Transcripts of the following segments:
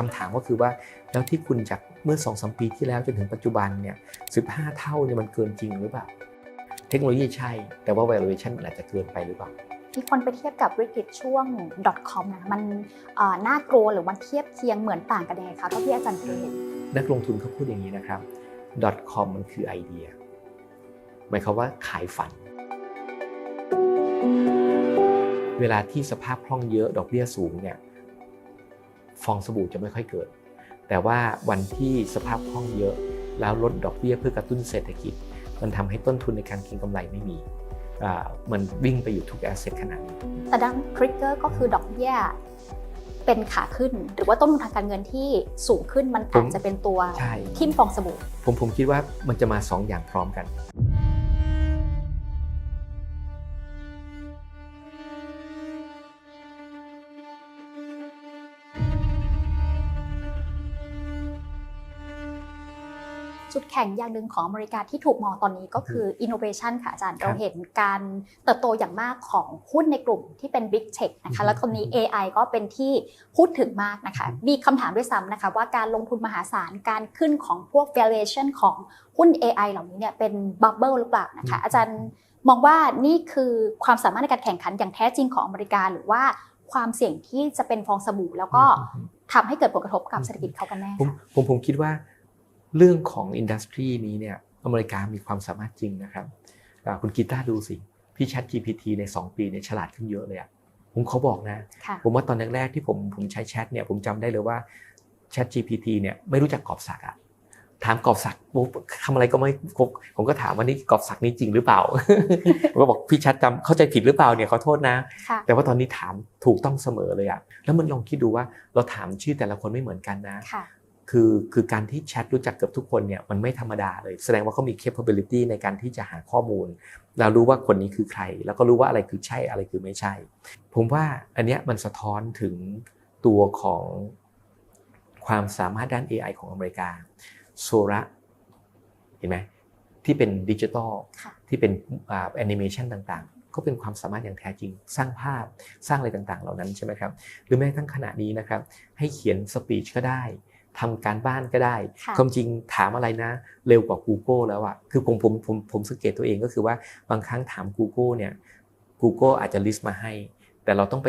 คำถามก็คือว่าแล้วที่คุณจากเมื่อ2อสปีที่แล้วจนถึงปัจจุบันเนี่ย15เท่าเนี่ยมันเกินจริงหรือเปล่า เทคโนโลยีใช่ แต่ว่า valuation มันอาจจะเกินไปหรือเปล่ามีคนไปเทียบกับวิกฤตช่วง .com นะมันเอ่อน่ากลัวหรือมันเทียบเคียงเหมือนต่างกันยังไงคะเท่าที่อาจารย์เคยเห็นนักลงทุนเขาพูดอย่างนี้นะครับ .com มันคือไอเดีย หมายความว่าขายฝัน เวลาที่สภาพคล่องเยอะดอกเบี้ยสูงเนี่ย ฟองสบู่จะไม่ค่อยเกิด แต่ว่าวันที่สภาพคล่องเยอะ แล้วลดดอกเบี้ยเพื่อกระตุ้นเศรษฐกิจ มันทำให้ต้นทุนในการเก็งกำไรไม่มีอ่ามันวิ่งไปอยู่ทุกแอสเซทขนาดนี้แต่ดังทริกเกอร์ก็คือดอกเบี้ยเป็นขาขึ้น หรือว่าต้นทุนทางการเงินที่สูงขึ้นมันอาจจะเป็นตัวใช่ทิ่มฟองสบู่ผมผมคิดว่ามันจะมาสองอย่างพร้อมกัน จุดแข็งอย่างหนึ่งของอเมริกาที่ถูกมองตอนนี้ก็คือ innovation ค่ะอาจารย์ครับเราเห็นการเติบโตอย่างมากของหุ้นในกลุ่มที่เป็น big tech นะอืคะมแล้วตอนนี้ AI ก็เป็นที่พูดถึงมากนะคะมีคำถามด้วยซ้ำนะคะว่าการลงทุนมหาศาลการขึ้นของพวก valuation ของหุ้น AI เหล่านี้เนี่ยเป็น bubble หรือเปล่านะคะอาจารย์มองว่านี่คือความสามารถในการแข่งขันอย่างแท้จริงของอเมริกาหรือว่าความเสี่ยงที่จะเป็นฟองสบู่แล้วก็ทำให้เกิดผลกระทบกับเศรษฐกิจเขากันแน่ผมค่ะผมผมคิดว่า เรื่องของอินดัสทรีนี้เนี่ยอเมริกามีความสามารถจริงนะครับอ่าคุณกีตาร์ดูสิพี่ Chat GPT ใน 2 ปีเนี่ยฉลาดขึ้นเยอะเลยอะผมเขาบอกนะค่ะผมว่าตอนแรกๆที่ผมผมใช้แชทเนี่ยผมจำได้เลยว่า Chat GPT เนี่ยไม่รู้จักกอบศักดิ์อะถามกอบศักดิ์ผมทำอะไรก็ไม่ผมผมก็ถามว่านี่กอบศักดิ์นี่จริงหรือเปล่าผมก็บอกพี่ชัดจำเข้าใจผิดหรือเปล่าเนี่ยขอโทษนะค่ะแต่ว่าตอนนี้ถามถูกต้องเสมอเลยอะแล้วมันลองคิดดูว่าเราถามชื่อแต่ละคนไม่เหมือนกันนะ ค่ะคือคือการที่แชทรู้จักเกือบทุกคนเนี่ยมันไม่ธรรมดาเลย แสดงว่าเขามี capability ในการที่จะหาข้อมูล เรารู้ว่าคนนี้คือใคร แล้วก็รู้ว่าอะไรคือใช่อะไรคือไม่ใช่ ผมว่าอันเนี้ยมันสะท้อนถึงตัวของความสามารถด้าน AI ของอเมริกาโซระเห็นไหมที่เป็นดิจิทัลค่ะที่เป็นแอนิเมชันต่างๆ ก็เป็นความสามารถอย่างแท้จริง สร้างภาพสร้างอะไรต่างๆ เหล่านั้นใช่ไหมครับ หรือแม้กระทั่งขณะนี้นะครับ ให้เขียนสปีชก็ได้ ทำการบ้านก็ได้ค่ะความจริงถามอะไรนะ เร็วกว่า Google แล้วอะคือผมผมผมผมสังเกตตัวเองก็คือว่าบางครั้งถาม Google เนี่ย Google อาจจะลิสต์มาให้ แต่เราต้องไป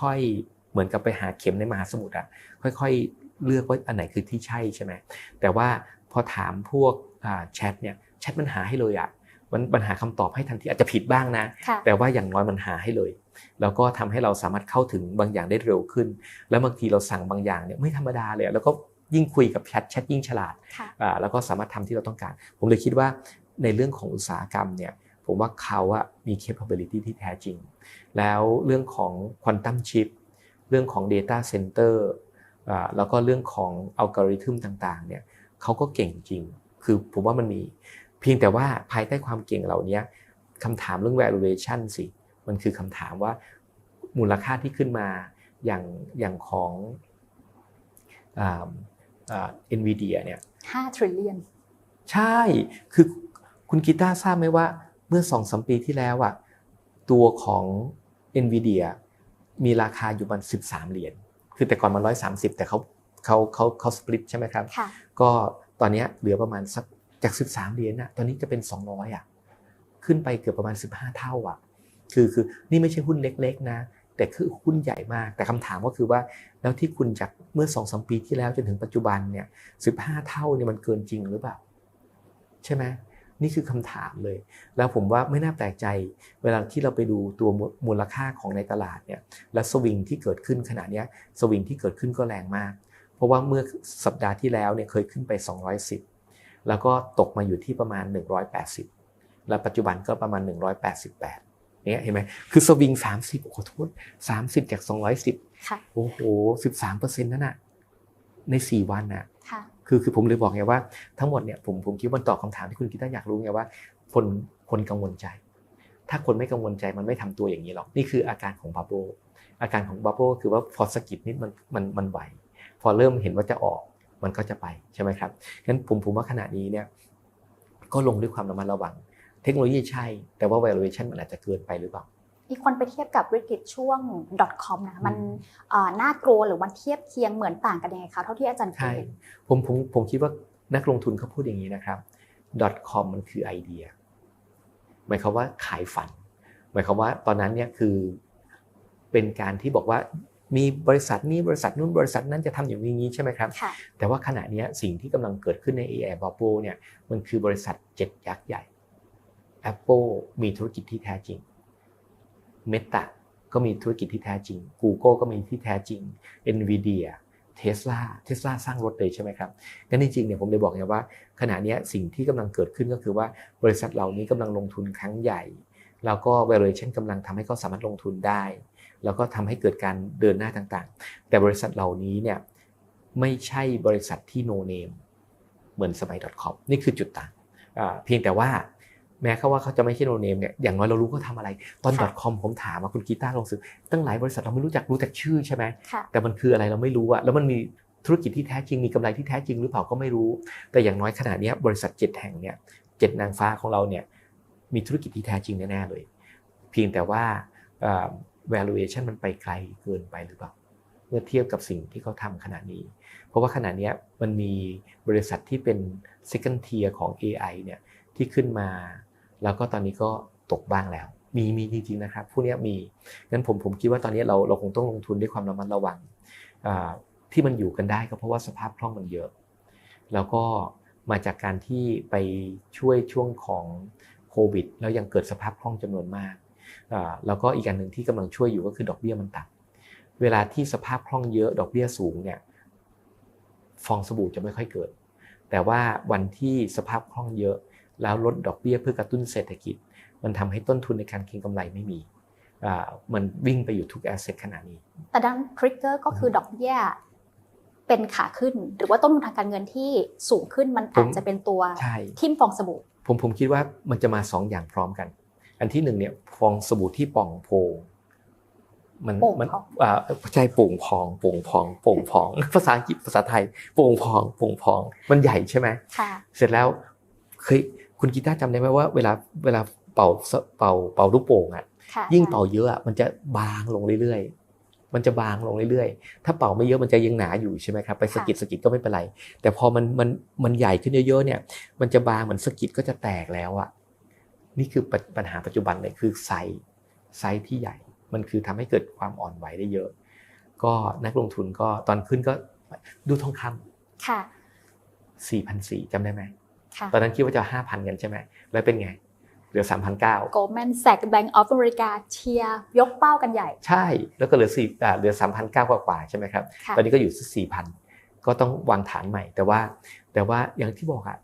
ค่อยๆ เหมือนกับไปหาเข็มในมหาสมุทรอะค่อยๆ เลือกว่าอันไหนคือที่ใช่ใช่ไหมแต่ว่าพอถามพวกแชทเนี่ยแชทมันหาให้เลยอะมันมันหาคำตอบให้ทันทีอาจจะผิดบ้างนะค่ะแต่ว่าอย่างน้อยมันหาให้เลย แล้วก็ทำให้เราสามารถเข้าถึงบางอย่างได้เร็วขึ้น แล้วบางทีเราสั่งบางอย่างเนี่ยไม่ธรรมดาเลยอะแล้วก็ ยิ่งคุยกับแชทแชทยิ่งฉลาดค่ะอ่าแล้วก็สามารถทำที่เราต้องการ ผมเลยคิดว่าในเรื่องของอุตสาหกรรมเนี่ยผมว่าเขาอะมี capability ที่แท้จริง แล้วเรื่องของ quantum chip เรื่องของ data center อ่าแล้วก็เรื่องของอัลกอริทึมต่างๆเนี่ยเขาก็เก่งจริง คือผมว่ามันมี เพียงแต่ว่าภายใต้ความเก่งเหล่านี้คำถามเรื่อง valuation สิ มันคือคำถามว่ามูลค่าที่ขึ้นมาอย่างอย่างของ อ่าอ่า NVIDIA เนี่ย5 trillion ใช่ คือคุณกีตาร์ทราบไหมว่าเมื่อสองสมปีที่แล้วอะตัวของ NVIDIA มีราคาอยู่มัน 13 เหรียญ คือแต่ก่อนมัน 130 แต่เขาเขาเขาเขาสปลิตใช่ไหมครับค่ะก็ตอนเนี้ยเหลือประมาณสักจาก 13 เหรียญอะตอนนี้จะเป็น 200อะขึ้นไปเกือบประมาณ 15 เท่าอะคือคือนี่ไม่ใช่หุ้นเล็กๆนะ แต่คือหุ้นใหญ่มาก แต่คำถามก็คือว่า แล้วที่คุณจากเมื่อ2-3ปีที่แล้วจนถึงปัจจุบันเนี่ย15เท่าเนี่ยมันเกินจริงหรือเปล่า ใช่ไหมนี่คือคำถามเลย แล้วผมว่าไม่น่าแปลกใจ เวลาที่เราไปดูตัวมูลค่าของในตลาดเนี่ยและสวิงที่เกิดขึ้นขณะนี้สวิงที่เกิดขึ้นก็แรงมาก เพราะว่าเมื่อสัปดาห์ที่แล้วเนี่ยเคยขึ้นไป 210 แล้วก็ตกมาอยู่ที่ประมาณ 180 และปัจจุบันก็ประมาณ 188 เนี่ยเห็นไหมคือสวิง30โอ้โหโทษ30จาก210ค่ะโอ้โห13เปอร์เซ็นต์นั่นน่ะใน4วันน่ะค่ะคือคือผมเลยบอกไงว่าทั้งหมดเนี่ยผมผมคิดว่ามันตอบคำถามที่คุณกีตาร์อยากรู้ไงว่า คนคนกังวลใจ ถ้าคนไม่กังวลใจมันไม่ทำตัวอย่างนี้หรอกนี่คืออาการของบับเบิลอาการของบับเบิลคือว่าพอสะกิดนิดมันมันมันไหวพอเริ่มเห็นว่าจะออกมันก็จะไปใช่ไหมครับงั้นผมผมว่าขณะนี้เนี่ยก็ลงด้วยความระมัดระวัง เทคโนโลยีใช่ แต่ว่า valuation มันอาจจะเกินไปหรือเปล่ามีคนไปเทียบกับวิกฤตช่วง .com นะมันเอ่อน่ากลัวหรือมันเทียบเคียงเหมือนต่างกันยังไงคะเท่าที่อาจารย์เคใช่ยเห็นผมผมผมคิดว่านักลงทุนเขาพูดอย่างนี้นะครับ .com มันคือไอเดีย หมายความว่าขายฝัน หมายความว่าตอนนั้นเนี่ยคือเป็นการที่บอกว่ามีบริษัทนี้บริษัทนู้นบริษัทนั้นจะทำอย่างนี้ใช่ไหมครับค่ะแต่ว่าขณะเนี้ยสิ่งที่กำลังเกิดขึ้นใน AI Bubble เนี่ยมันคือบริษัทเจ็ดยักษ์ใหญ่ Apple มีธุรกิจที่แท้จริง Meta ก็มีธุรกิจที่แท้จริง Google ก็มีที่แท้จริง Nvidia Tesla Tesla สร้างรถเลยใช่ไหมครับงั้นจริงๆเนี่ยผมเลยบอกไงว่า ขณะนี้สิ่งที่กำลังเกิดขึ้นก็คือว่าบริษัทเหล่านี้กำลังลงทุนครั้งใหญ่ แล้วก็ valuation กำลังทำให้เขาสามารถลงทุนได้ แล้วก็ทำให้เกิดการเดินหน้าต่างๆ แต่บริษัทเหล่านี้เนี่ยไม่ใช่บริษัทที่ no name เหมือนสมัย .com นี่คือจุดต่าง เพียงแต่ว่า แม้เขาว่าเขาจะไม่ใช่ no name เนี่ยอย่างน้อยเรารู้เขาทำอะไร ตอนค่ะ .com ผมถามมาคุณกีตาร์ลงซื้อตั้งหลายบริษัทเราไม่รู้จักรู้แต่ชื่อใช่ไหมค่ะแต่มันคืออะไรเราไม่รู้อะแล้วมันมีธุรกิจที่แท้จริงมีกำไรที่แท้จริงหรือเปล่าก็ไม่รู้ แต่อย่างน้อยขนาดนี้ยบริษัทเจ็ดแห่งเนี่ยเจ็ดนางฟ้าของเราเนี่ยมีธุรกิจที่แท้จริงแน่ๆเลย เพียงแต่ว่าเอ่อ valuation มันไปไกลเกินไปหรือเปล่าเมื่อเทียบกับสิ่งที่เขาทำขนาดนี้ เพราะว่าขณะเนี้ยมันมีบริษัทที่เป็น second tier ของ AI เนี่ยที่ขึ้นมา แล้วก็ตอนนี้ก็ตกบ้างแล้ว มีมีจริงๆนะครับผู้นี้มีงั้นผมผมคิดว่าตอนนี้เราเราคงต้องลงทุนด้วยความระมัดระวังที่มันอยู่กันได้ก็เพราะว่าสภาพคล่องมันเยอะ แล้วก็มาจากการที่ไปช่วยช่วงของโควิดแล้วยังเกิดสภาพคล่องจำนวนมากแล้วก็อีกอันหนึ่งที่กำลังช่วยอยู่ก็คือดอกเบี้ยมันต่ำเวลาที่สภาพคล่องเยอะดอกเบี้ยสูงเนี่ยฟองสบู่จะไม่ค่อยเกิด แต่ว่าวันที่สภาพคล่องเยอะ แล้วลดดอกเบี้ยเพื่อกระตุ้นเศรษฐกิจ มันทำให้ต้นทุนในการเก็งกำไรไม่มีอ่ามันวิ่งไปอยู่ทุกแอสเซทขนาดนี้ แต่ดังทริกเกอร์ก็คือดอกเบี้ยเป็นขาขึ้น หรือว่าต้นทุนทางการเงินที่สูงขึ้นมันอาจจะเป็นตัวใช่ทิ่มฟองสบู่ผมผมคิดว่ามันจะมาสองอย่างพร้อมกัน อันที่หนึ่งเนี่ยฟองสบู่ที่ป่องโพงมันโป่งมันพองอ่าใช่โป่งพองโป่งพองโป่งพองภาษาอังกฤษภาษาไทยโป่งพองโป่งพอง มันใหญ่ใช่ไหมค่ะเสร็จแล้วเคย คุณกีตาร์จำได้ไหมว่าเวลาเวลาเป่าเป่าเป่าลูกโป่งอะค่ะยิ่งเป่าเยอะอะมันจะบางลงเรื่อยๆ มันจะบางลงเรื่อยๆ ถ้าเป่าไม่เยอะมันจะยังหนาอยู่ใช่ไหมครับไปสะกิดสะกิดก็ไม่เป็นไร แต่พอมันมันมันใหญ่ขึ้นเยอะๆเนี่ย มันจะบางเหมือนสะกิดก็จะแตกแล้วอะนี่คือปัญปัญหาปัจจุบันเลยคือไซส์ไซส์ที่ใหญ่ มันคือทำให้เกิดความอ่อนไหวได้เยอะ ก็นักลงทุนก็ตอนขึ้นก็ดูทองคค่ะำสี่พันสี่จำได้ไหมค่ะ ตอนนั้นคิดว่าจะห้าพันกันใช่ไหมแล้วเป็นไงเหลือสามพันเก้า Goldman Sachs Bank of America เชียร์ยกเป้ากันใหญ่ ใช่ แล้วก็เหลือสี่อ่าเหลือสามพันเก้ากว่าๆใช่ไหมครับค่ะตอนนี้ก็อยู่ที่สี่พันก็ต้องวางฐานใหม่ แต่ว่า แต่ว่าอย่างที่บอกอะ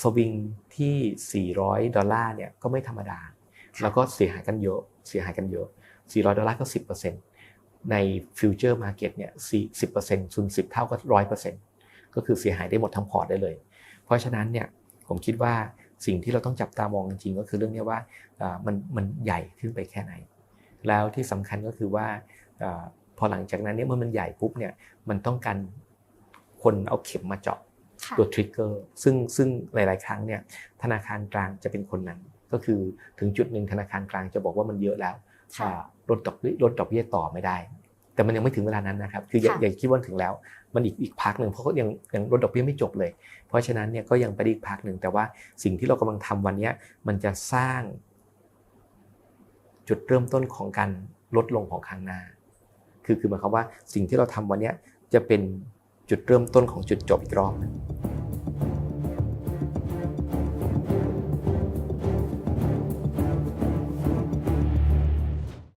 สวิงที่ 400 ดอลลาร์เนี่ยก็ไม่ธรรมดา แล้วก็เสียหายกันเยอะ เสียหายกันเยอะ 400 ดอลลาร์ก็ 10%ในฟิวเจอร์มาร์เก็ตเนี่ย10%ซุน10 เท่าก็ 100%ก็คือเสียหายได้หมดทั้งพอร์ตได้เลย เพราะฉะนั้นเนี่ย ผมคิดว่าสิ่งที่เราต้องจับตามองจริงๆ ก็คือเรื่องเนี้ยว่าอ่ามันมันใหญ่ขึ้นไปแค่ไหน แล้วที่สำคัญก็คือว่าอาพอหลังจากนั้นเนี่ยเมื่อมันใหญ่ปุ๊บเนี่ยมันต้องการคนเอาเข็มมาเจาะค่ะตัวทริกเกอร์ซึ่งซึ่งหลาย ๆ ครั้งเนี่ยธนาคารกลางจะเป็นคนนั้น ก็คือถึงจุดหนึ่งธนาคารกลางจะบอกว่ามันเยอะแล้วค่ะอ่าลดดอกเบี้ยลดดอกเบี้ยต่อไม่ได้ แต่มันยังไม่ถึงเวลานั้นนะครับ คืออย่าค่ะอย่าคิดว่าถึงแล้ว มันอีกอีกพักหนึ่งเพราะก็ยังยังลดดอกเบี้ยไม่จบเลย เพราะฉะนั้นเนี่ยก็ยังไปได้อีกพักหนึ่งแต่ว่าสิ่งที่เรากำลังทำวันเนี้ยมันจะสร้าง จุดเริ่มต้นของการลดลงของข้างหน้า คือคือหมายความว่าสิ่งที่เราทำวันเนี้ยจะเป็นจุดเริ่มต้นของจุดจบอีกรอบหนึ่ง